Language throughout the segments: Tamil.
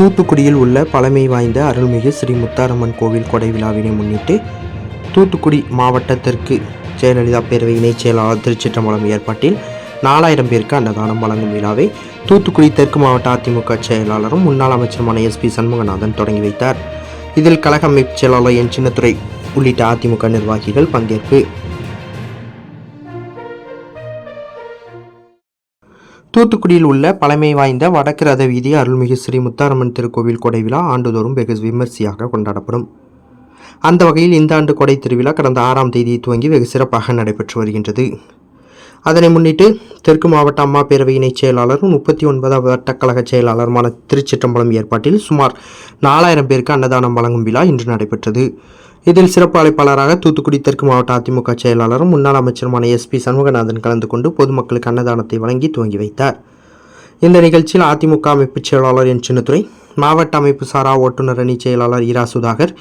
தூத்துக்குடியில் உள்ள பழமை வாய்ந்த அருள்மிகு ஸ்ரீ முத்தாரம்மன் கோவில் கொடை விழாவினை முன்னிட்டு தூத்துக்குடி மாவட்டத்திற்கு ஜெயலலிதா பேரவை இணைச் செயலாளர் திருச்சிற்றம்பலம் ஏற்பாட்டில் நாலாயிரம் பேருக்கு அன்னதானம் வழங்கும் விழாவை தூத்துக்குடி தெற்கு மாவட்ட அதிமுக செயலாளரும் முன்னாள் அமைச்சருமான எஸ்பி சண்முகநாதன் தொடங்கி வைத்தார். இதில் கழக அமைப்பு செயலாளர் என் சின்னத்துறை உள்ளிட்ட அதிமுக நிர்வாகிகள் பங்கேற்பு தூத்துக்குடியில் உள்ள பழமை வாய்ந்த வடக்கு ரத வீதி அருள்மிகு ஸ்ரீ முத்தாரம்மன் திருக்கோவில் கொடை விழா ஆண்டுதோறும் வெகு விமர்சையாக கொண்டாடப்படும். அந்த வகையில் இந்த ஆண்டு கொடை திருவிழா கடந்த ஆறாம் தேதி துவங்கி வெகு சிறப்பாக நடைபெற்று வருகின்றது. அதனை முன்னிட்டு தெற்கு மாவட்ட அம்மா பேரவை இணைச் செயலாளரும் முப்பத்தி ஒன்பதாவது வட்டக்கழக செயலாளருமான திருச்சிற்றம்பலம் ஏற்பாட்டில் சுமார் நாலாயிரம் பேருக்கு அன்னதானம் வழங்கும் விழா இன்று நடைபெற்றது. இதில் சிறப்பு அழைப்பாளராக தூத்துக்குடி தெற்கு மாவட்ட அதிமுக செயலாளரும் முன்னாள் அமைச்சருமான எஸ்பி சண்முகநாதன் கலந்து கொண்டு பொதுமக்களுக்கு அன்னதானத்தை வழங்கி துவங்கி வைத்தார். இந்த நிகழ்ச்சியில் அதிமுக அமைப்பு செயலாளர் என். சின்னத்துறை மாவட்ட அமைப்பு சாரா ஓட்டுநர் அணி செயலாளர் இரா. சுதாகர்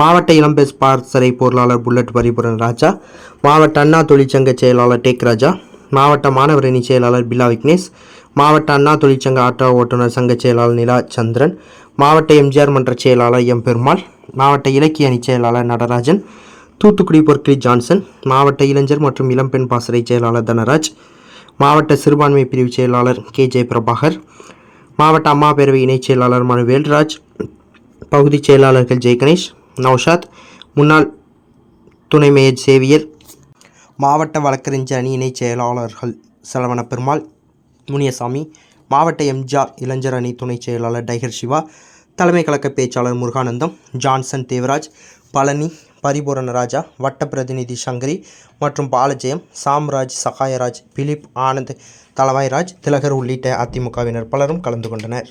மாவட்ட இளம்பெஸ் பார்சரை பொருளாளர் புல்லட் பரிபுரன் ராஜா மாவட்ட அண்ணா தொழிற்சங்க செயலாளர் டேக் ராஜா மாவட்ட மாணவர் அணி செயலாளர் பிலா விக்னேஷ் மாவட்ட அண்ணா தொழிற்சங்க ஆட்டோ ஓட்டுநர் சங்க செயலாளர் நிலா சந்திரன் மாவட்ட எம்ஜிஆர் மன்ற செயலாளர் எம். பெருமாள் மாவட்ட இலக்கிய அணி செயலாளர் நடராஜன் தூத்துக்குடி பொற்கிளி ஜான்சன் மாவட்ட இளைஞர் மற்றும் இளம்பெண் பாசறை செயலாளர் தனராஜ் மாவட்ட சிறுபான்மை பிரிவு செயலாளர் கே. ஜெயபிரபாகர் மாவட்ட அம்மா பேரவை இணைச் செயலாளர் மனு வேல்ராஜ் பகுதி செயலாளர்கள் ஜெயகணேஷ் நௌஷாத் முன்னாள் துணை மேயர் சேவியர் மாவட்ட வழக்கறிஞர் அணி இணைச் செயலாளர்கள் செலவன பெருமாள் முனியசாமி மாவட்ட எம்ஜிஆர் இளைஞர் அணி துணைச் செயலாளர் டைகர் சிவா தலைமை கழக பேச்சாளர் முருகானந்தம் ஜான்சன் தேவராஜ் பழனி பரிபூரண ராஜா வட்ட பிரதிநிதி சங்கரி மற்றும் பாலஜெயம் சாம்ராஜ் சகாயராஜ் பிலிப் ஆனந்த் தலவாய்ராஜ் திலகர் உள்ளிட்ட அதிமுகவினர் பலரும் கலந்து கொண்டனர்.